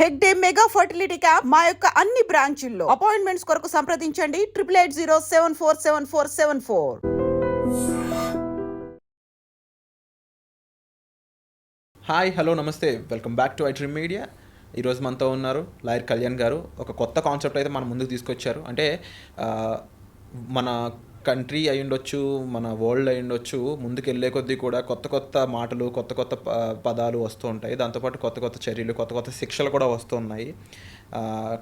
Head డే mega fertility camp మా యొక్క అన్ని బ్రాంచుల్లో. అపాయింట్మెంట్స్ కొరకు సంప్రదించండి. Triple eight zero seven four seven four seven four. Hi hello namaste. Welcome back to iTree media. ఈరోజు మనతో ఉన్నారు లాయర్ కళ్యాణ్ గారు. ఒక కొత్త కాన్సెప్ట్ అయితే మన ముందుకు తీసుకొచ్చారు. అంటే మన కంట్రీ అయి ఉండొచ్చు మన వరల్డ్ అయి ఉండొచ్చు ముందుకు వెళ్ళే కొద్దీ కూడా కొత్త కొత్త మాటలు కొత్త కొత్త ప- పదాలు వస్తూ ఉంటాయి. దాంతోపాటు కొత్త కొత్త చర్యలు కొత్త కొత్త శిక్షలు కూడా వస్తున్నాయి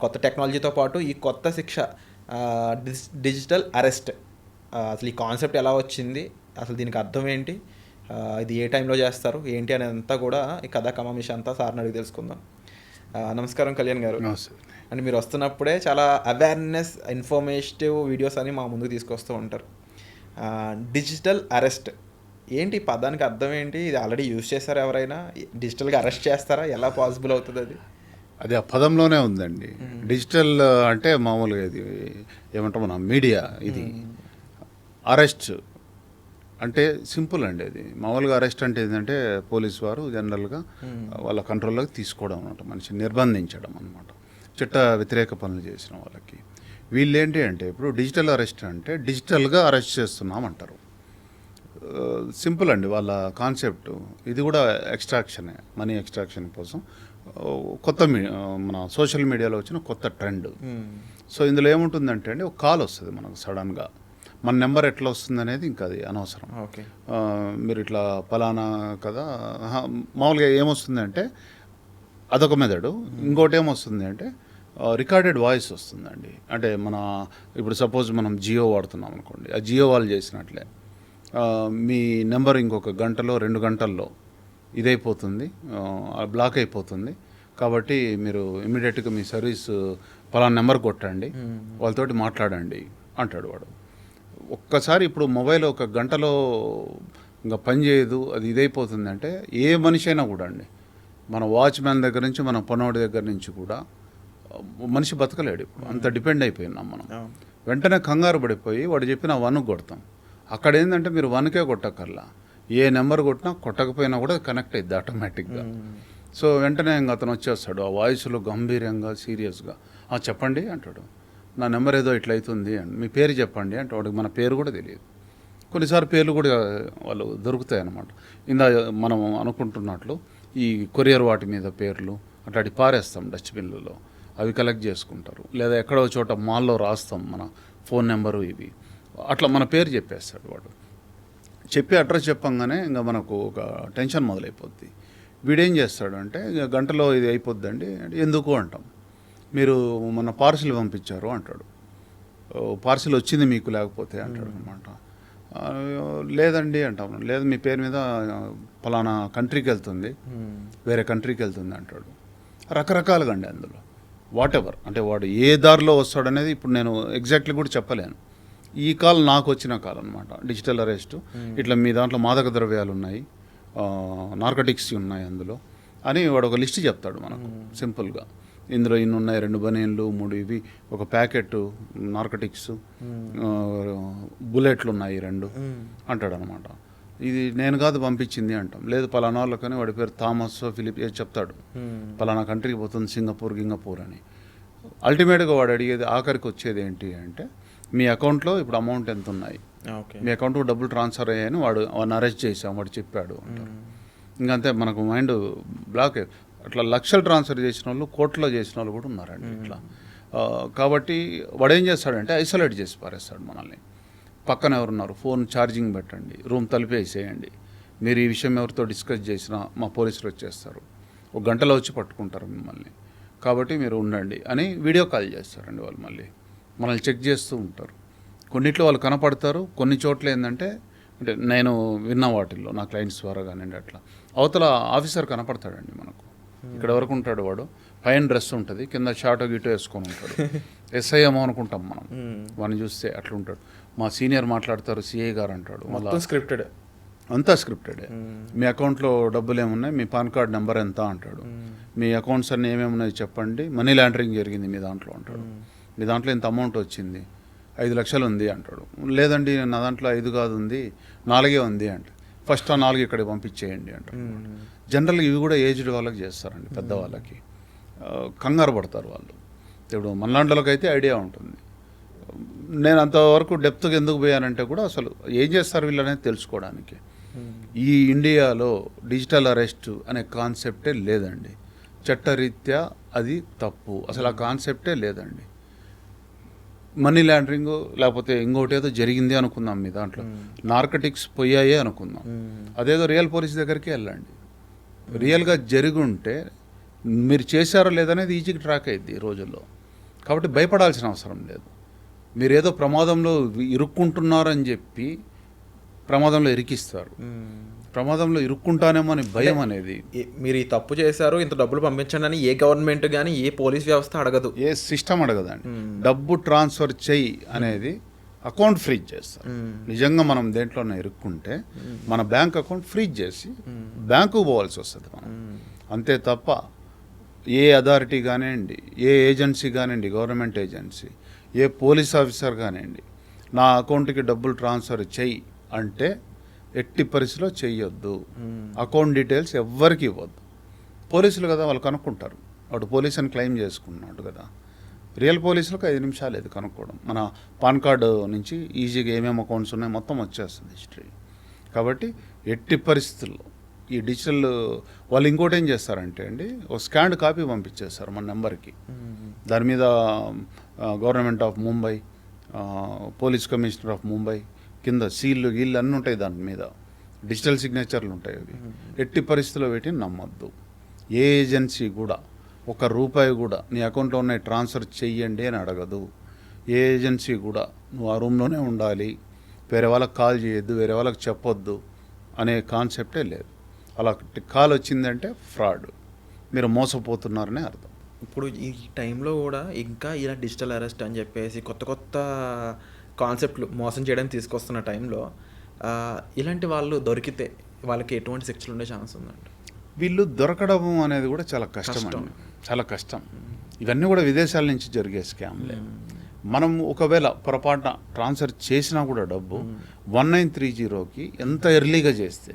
కొత్త టెక్నాలజీతో పాటు ఈ కొత్త శిక్ష డిజిటల్ అరెస్ట్. అసలు ఈ కాన్సెప్ట్ ఎలా వచ్చింది అసలు దీనికి అర్థం ఏంటి ఇది ఏ టైంలో చేస్తారు ఏంటి అనేది అంతా కూడా ఈ కథా కమామిష అంతా సార్ని అడిగి తెలుసుకుందాం. నమస్కారం కళ్యాణ్ గారు. అండ్ మీరు వస్తున్నప్పుడే చాలా అవేర్నెస్ ఇన్ఫర్మేటివ్ వీడియోస్ అని మా ముందుకు తీసుకొస్తూ ఉంటారు. డిజిటల్ అరెస్ట్ ఏంటి పదానికి అర్థం ఏంటి? ఇది ఆల్రెడీ యూజ్ చేస్తారా ఎవరైనా? డిజిటల్గా అరెస్ట్ చేస్తారా? ఎలా పాసిబుల్ అవుతుంది అది? అది ఆ పదంలోనే ఉందండి. డిజిటల్ అంటే మామూలుగా ఇది ఏమంటాం మన మీడియా ఇది. అరెస్ట్ అంటే సింపుల్ అండి అది. మామూలుగా అరెస్ట్ అంటే ఏంటంటే పోలీస్ వారు జనరల్గా వాళ్ళ కంట్రోల్లోకి తీసుకోవడం అనమాట మనిషిని నిర్బంధించడం అనమాట చట్ట వ్యతిరేక పనులు చేసిన వాళ్ళకి. వీళ్ళు ఏంటి అంటే ఇప్పుడు డిజిటల్ అరెస్ట్ అంటే డిజిటల్గా అరెస్ట్ చేస్తున్నాం అంటారు సింపుల్ అండి వాళ్ళ కాన్సెప్ట్. ఇది కూడా ఎక్స్ట్రాక్షనే మనీ ఎక్స్ట్రాక్షన్ కోసం. కొత్త మన సోషల్ మీడియాలో వచ్చిన కొత్త ట్రెండ్. సో ఇందులో ఏముంటుందంటే అండి ఒక కాల్ వస్తుంది మనకు సడన్గా. మన నెంబర్ ఎట్లా వస్తుంది అనేది ఇంకా అది అనవసరం. ఓకే. మీరు ఇట్లా పలానా కదా మామూలుగా ఏమొస్తుందంటే అదొక మెథడు ఇంకోటి ఏమొస్తుంది అంటే రికార్డెడ్ వాయిస్ వస్తుందండి. అంటే మన ఇప్పుడు సపోజ్ మనం జియో వాడుతున్నాం అనుకోండి ఆ జియో వాళ్ళు చేసినట్లే మీ నెంబర్ ఇంకొక గంటలో రెండు గంటల్లో ఇదైపోతుంది బ్లాక్ అయిపోతుంది. కాబట్టి మీరు ఇమీడియట్గా మీ సర్వీస్ పలానా నెంబర్ కొట్టండి వాళ్ళతోటి మాట్లాడండి అంటాడు వాడు. ఒక్కసారి ఇప్పుడు మొబైల్ ఒక గంటలో ఇంకా పని చేయదు అది ఇదైపోతుంది అంటే ఏ మనిషి అయినా కూడా అండి. మన వాచ్మ్యాన్ దగ్గర నుంచి మన పనోడి దగ్గర నుంచి కూడా మనిషి బతకలేడు ఇప్పుడు. అంత డిపెండ్ అయిపోయినాం మనం. వెంటనే కంగారు పడిపోయి వాడు చెప్పిన వన్ కొడతాం. అక్కడ ఏంటంటే మీరు వన్కే కొట్టక్కర్లా. ఏ నెంబర్ కొట్టినా కొట్టకపోయినా కూడా కనెక్ట్ అయ్యిద్ది ఆటోమేటిక్గా. సో వెంటనే ఇంక అతను వచ్చేస్తాడు ఆ వాయిస్లో గంభీరంగా సీరియస్గా. "ఆ, చెప్పండి అంటాడు. నా నెంబర్ ఏదో ఇట్లా అవుతుంది అండ్ మీ పేరు చెప్పండి అంటే వాడికి మన పేరు కూడా తెలియదు. కొన్నిసార్లు పేర్లు కూడా వాళ్ళు దొరుకుతాయి అన్నమాట ఇందా మనం అనుకుంటున్నట్లు ఈ కొరియర్ వాటి మీద పేర్లు అట్లాంటి పారేస్తాం డస్ట్బిన్లలో. అవి కలెక్ట్ చేసుకుంటారు. లేదా ఎక్కడో చోట మాల్లో రాస్తాం మన ఫోన్ నెంబరు ఇవి. అట్లా మన పేరు చెప్పేస్తాడు వాడు. చెప్పి అడ్రస్ చెప్పంగానే ఇంకా మనకు ఒక టెన్షన్ మొదలైపోద్ది. వీడేం చేస్తాడు అంటే ఇక గంటలో ఇది అయిపోద్దండి ఎందుకు అంటాం. మీరు మన పార్సిల్ పంపించారు అంటాడు. పార్సిల్ వచ్చింది మీకు లేకపోతే అంటాడు అనమాట లేదండి అంటాం. లేదు మీ పేరు మీద ఫలానా కంట్రీకి వెళ్తుంది. వేరే కంట్రీకి వెళ్తుంది అంటాడు. రకరకాలుగా అండి అందులో. వాట్ ఎవర్ అంటే వాడు ఏ దారిలో వస్తాడనేది ఇప్పుడు నేను ఎగ్జాక్ట్లీ కూడా చెప్పలేను. ఈ కాల్ నాకు వచ్చిన కాల్ అనమాట డిజిటల్ అరెస్ట్ ఇట్లా మీ దాంట్లో మాదక ద్రవ్యాలు ఉన్నాయి. నార్కటిక్స్ ఉన్నాయి అందులో. అని వాడు ఒక లిస్ట్ చెప్తాడు మనకు. సింపుల్గా ఇందులో ఇన్ని ఉన్నాయి రెండు బనీన్లు మూడు ఇవి. ఒక ప్యాకెట్ నార్కటిక్స్ బుల్లెట్లు ఉన్నాయి రెండు అంటాడు అనమాట ఇది నేను కాదు పంపించింది అంటాం. లేదు పలానా వాళ్ళకని వాడి పేరు థామస్ ఫిలిప్ చెప్తాడు. పలానా కంట్రీకి పోతుంది సింగపూర్ గింగపూర్ అని. అల్టిమేట్గా వాడు అడిగేది ఆఖరికి వచ్చేది ఏంటి అంటే మీ అకౌంట్లో ఇప్పుడు అమౌంట్ ఎంత ఉన్నాయి? మీ అకౌంట్కి డబ్బులు ట్రాన్స్ఫర్ అయ్యాయని వాడు వాడిని అరెస్ట్ చేసాం వాడు చెప్పాడు అంటారు ఇంకంతే మనకు మైండ్ బ్లాక్ అట్లా లక్షలు ట్రాన్స్ఫర్ చేసిన వాళ్ళు కోట్లో చేసిన వాళ్ళు కూడా ఉన్నారండి ఇట్లా. కాబట్టి వాడు ఏం చేస్తాడంటే ఐసోలేట్ చేసి పారేస్తాడు మనల్ని. పక్కన ఎవరున్నారు? ఫోన్ ఛార్జింగ్ పెట్టండి రూమ్ తలిపేసేయండి. మీరు ఈ విషయం ఎవరితో డిస్కస్ చేసినా మా పోలీసులు వచ్చేస్తారు. ఒక గంటలో వచ్చి పట్టుకుంటారు మిమ్మల్ని. కాబట్టి మీరు ఉండండి అని వీడియో కాల్ చేస్తారండి వాళ్ళు మళ్ళీ. మనల్ని చెక్ చేస్తూ ఉంటారు. కొన్నిట్లో వాళ్ళు కనపడతారు కొన్ని చోట్ల ఏంటంటే అంటే నేను విన్న వాటిల్లో నా క్లయింట్స్ ద్వారా కానివ్వండి అట్లా. అవతల ఆఫీసర్ కనపడతాడండి మనకు. ఇక్కడ వరకు ఉంటాడు వాడు. పైన డ్రెస్ ఉంటుంది కింద షార్ట్ గిటో వేసుకొని ఉంటాడు. ఎస్ఐ ఏమో అనుకుంటాం మనం. వాడిని చూస్తే అట్లా ఉంటాడు. మా సీనియర్ మాట్లాడతారు సిఐ గారు అంటాడు. మొత్తం స్క్రిప్టెడ్ అంతా స్క్రిప్టెడే మీ అకౌంట్లో డబ్బులు ఏమున్నాయి? మీ పాన్ కార్డ్ నెంబర్ ఎంత అంటాడు. మీ అకౌంట్స్ అన్ని ఏమేమి ఉన్నాయి చెప్పండి. మనీ లాండరింగ్ జరిగింది మీ దాంట్లో అంటాడు. మీ దాంట్లో ఇంత అమౌంట్ వచ్చింది? ఐదు లక్షలు ఉంది అంటాడు. లేదండి నా దాంట్లో ఐదు కాదు ఉంది నాలుగే ఉంది అంటే. ఫస్ట్ ఆ నాలుగు ఇక్కడికి పంపించేయండి అంటారు. జనరల్గా ఇవి కూడా ఏజ్డ్ వాళ్ళకి చేస్తారండి పెద్దవాళ్ళకి. కంగారు పడతారు వాళ్ళు. ఇప్పుడు మనలాంటి అయితే ఐడియా ఉంటుంది. నేను అంతవరకు డెప్త్గా ఎందుకు పోయానంటే కూడా అసలు ఏం చేస్తారు వీళ్ళనేది తెలుసుకోవడానికి. ఈ ఇండియాలో డిజిటల్ అరెస్ట్ అనే కాన్సెప్టే లేదండి. చట్టరీత్యా అది తప్పు. అసలు ఆ కాన్సెప్టే లేదండి. మనీ లాండరింగ్ లేకపోతే ఇంకోటి ఏదో జరిగింది అనుకుందాం మీ దాంట్లో. నార్కటిక్స్ పోయాయే అనుకుందాం. అదేదో రియల్ పోలీస్ దగ్గరికి వెళ్ళండి. రియల్గా జరిగి ఉంటే మీరు చేశారో లేదనేది ఈజీగా ట్రాక్ అయ్యింది ఈ రోజుల్లో. కాబట్టి భయపడాల్సిన అవసరం లేదు. మీరు ఏదో ప్రమాదంలో ఇరుక్కుంటున్నారని చెప్పి ప్రమాదంలో ఇరికిస్తారు. ప్రమాదంలో ఇరుక్కుంటానేమో అని భయం అనేది. మీరు ఈ తప్పు చేశారు ఇంత డబ్బులు పంపించండి అని ఏ గవర్నమెంట్ కానీ ఏ పోలీస్ వ్యవస్థ అడగదు. ఏ సిస్టమ్ అడగదండి. డబ్బు ట్రాన్స్ఫర్ చెయ్యి అనేది అకౌంట్ ఫ్రీజ్ చేస్తారు. నిజంగా మనం దేంట్లోనే ఇరుక్కుంటే మన బ్యాంక్ అకౌంట్ ఫ్రీజ్ చేసి బ్యాంకుకు పోవాల్సి వస్తుంది మనం అంతే తప్ప ఏ అథారిటీ కానివ్వండి ఏ ఏజెన్సీ కానివ్వండి గవర్నమెంట్ ఏజెన్సీ ఏ పోలీస్ ఆఫీసర్ కానివ్వండి నా అకౌంట్కి డబ్బులు ట్రాన్స్ఫర్ చెయ్యి అంటే ఎట్టి పరిస్థితిలో చెయ్యొద్దు. అకౌంట్ డీటెయిల్స్ ఎవ్వరికి ఇవ్వద్దు. పోలీసులు కదా వాళ్ళు కనుక్కుంటారు. వాడు పోలీస్ అని క్లెయిమ్ చేసుకున్నాడు కదా. రియల్ పోలీసులకు ఐదు నిమిషాలు ఇది కనుక్కోవడం. మన పాన్ కార్డు నుంచి ఈజీగా ఏమేమి అకౌంట్స్ ఉన్నాయో మొత్తం వచ్చేస్తుంది హిస్టరీ. కాబట్టి ఎట్టి పరిస్థితుల్లో ఈ డిజిటల్ వాళ్ళు ఇంకోటి ఏం చేస్తారంటే అండి ఒక స్కాన్డ్ కాపీ పంపించేస్తారు మన నెంబర్కి. దాని మీద government of Mumbai police commissioner of Mumbai కింద సీళ్ళు గీళ్ళు అన్నీ ఉంటాయి దాని మీద. డిజిటల్ సిగ్నేచర్లు ఉంటాయి అవి. ఎట్టి పరిస్థితుల్లో పెట్టి నమ్మొద్దు. ఏ ఏజెన్సీ కూడా ఒక రూపాయి కూడా నీ అకౌంట్లో ఉన్న ట్రాన్స్ఫర్ చెయ్యండి అని అడగదు. ఏ ఏజెన్సీ కూడా నువ్వు ఆ రూమ్లోనే ఉండాలి. వేరే వాళ్ళకి కాల్ చేయొద్దు వేరే వాళ్ళకి చెప్పొద్దు అనే కాన్సెప్టే లేదు. అలా కాల్ వచ్చిందంటే ఫ్రాడ్. మీరు మోసపోతున్నారనే అర్థం. ఇప్పుడు ఈ టైంలో కూడా ఇంకా ఇలా డిజిటల్ అరెస్ట్ అని చెప్పేసి కొత్త కొత్త కాన్సెప్ట్లు మోసం చేయడానికి తీసుకొస్తున్న టైంలో ఇలాంటి వాళ్ళు దొరికితే వాళ్ళకి ఎటువంటి శిక్షలు ఉండే ఛాన్స్ ఉందండి? వీళ్ళు దొరకడం అనేది కూడా చాలా కష్టం అండి. చాలా కష్టం. ఇవన్నీ కూడా విదేశాల నుంచి జరిగే స్కామ్లే. మనం ఒకవేళ పొరపాటున ట్రాన్స్ఫర్ చేసినా కూడా డబ్బు వన్ నైన్ త్రీ జీరోకి ఎంత ఎర్లీగా చేస్తే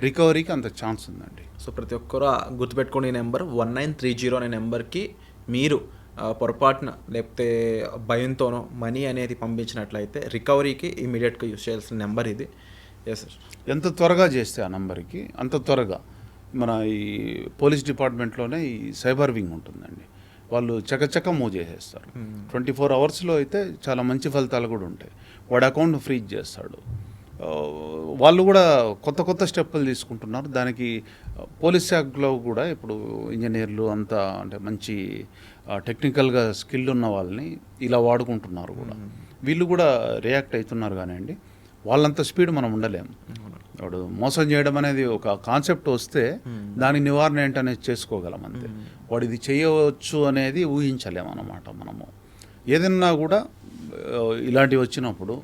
రికవరీకి అంత ఛాన్స్ ఉందండి. సో ప్రతి ఒక్కరు గుర్తుపెట్టుకునే number one nine three zero అనే నెంబర్కి మీరు పొరపాటున లేకపోతే భయంతోనో మనీ అనేది పంపించినట్లయితే రికవరీకి ఇమీడియట్గా యూస్ చేయాల్సిన నెంబర్ ఇది. ఎస్ సార్ ఎంత త్వరగా చేస్తే ఆ నంబర్కి అంత త్వరగా. మన ఈ పోలీస్ డిపార్ట్మెంట్లోనే ఈ సైబర్ వింగ్ ఉంటుందండి. వాళ్ళు చకచక మూవ్ చేసేస్తారు. ట్వంటీ ఫోర్ అవర్స్లో అయితే చాలా మంచి ఫలితాలు కూడా ఉంటాయి. వాడి అకౌంట్ ఫ్రీజ్ చేస్తాడు. వాళ్ళు కూడా కొత్త కొత్త స్టెప్పులు తీసుకుంటున్నారు. దానికి పోలీస్ శాఖలో కూడా ఇప్పుడు ఇంజనీర్లు అంతా అంటే మంచి టెక్నికల్గా స్కిల్ ఉన్న వాళ్ళని ఇలా వాడుకుంటున్నారు కూడా. వీళ్ళు కూడా రియాక్ట్ అవుతున్నారు కానివ్వండి. వాళ్ళంత స్పీడ్ మనం ఉండలేము వాడు మోసం చేయడం అనేది ఒక కాన్సెప్ట్ వస్తే దాని నివారణ ఏంటనేది చేసుకోగలం అంతే. వాడు ఇది చేయవచ్చు అనేది ఊహించలేము అన్నమాట మనము. ఏదన్నా కూడా ఇలాంటివి వచ్చినప్పుడు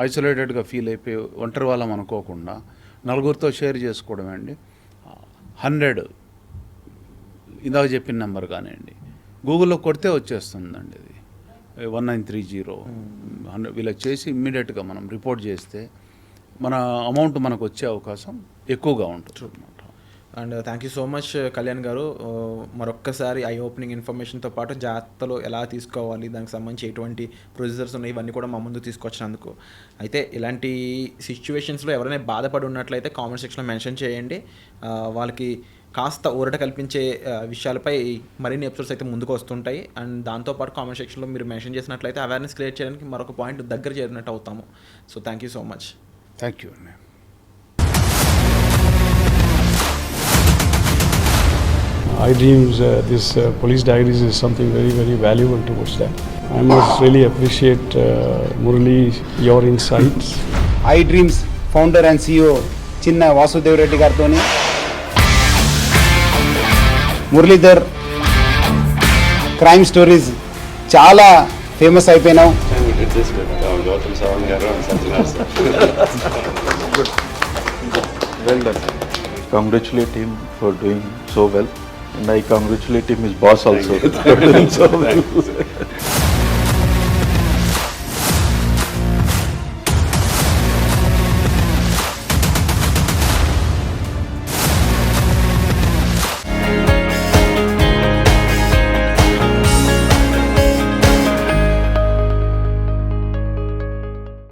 ఐసోలేటెడ్గా ఫీల్ అయిపోయి ఒంటరి వాళ్ళం అనుకోకుండా నలుగురితో షేర్ చేసుకోవడం అండి. హండ్రెడ్ ఇందాక చెప్పిన నెంబర్ కానివ్వండి. గూగుల్లో కొడితే వచ్చేస్తుందండి ఇది. One nine three zero. Hundred వీళ్ళకి చేసి ఇమ్మీడియట్గా మనం రిపోర్ట్ చేస్తే మన అమౌంట్ మనకు వచ్చే అవకాశం ఎక్కువగా ఉంటుంది. And thank you so much Kalyan garu. మరొక్కసారి ఐ ఓపెనింగ్ ఇన్ఫర్మేషన్తో పాటు జాగ్రత్తలు ఎలా తీసుకోవాలి దానికి సంబంధించి ఎటువంటి ప్రొసీజర్స్ ఉన్నాయి ఇవన్నీ కూడా మా ముందు తీసుకొచ్చినందుకు. అయితే ఇలాంటి సిచ్యువేషన్స్లో ఎవరైనా బాధపడి ఉన్నట్లయితే కామెంట్ సెక్షన్లో మెన్షన్ చేయండి. వాళ్ళకి కాస్త ఊరట కల్పించే విషయాలపై మరిన్ని ఎపిసోడ్స్ అయితే ముందుకు వస్తుంటాయి. అండ్ దాంతోపాటు కామెంట్ సెక్షన్లో మీరు మెన్షన్ చేసినట్లయితే అవేర్నెస్ క్రియేట్ చేయడానికి మరొక పాయింట్ దగ్గర చేరినట్టు అవుతాము. So thank you so much thank you అండి iDreams, uh, this uh, police diaries is something very, very valuable towards that. I must really appreciate uh, Murali, your insights. IDreams founder and CEO Chinna Vasudev Reddy గారితో Muralidhar crime stories చాలా famous uh, Sanjana sir. Well done. Congratulate him for doing so well. And I congratulate him, his boss also, for doing so well.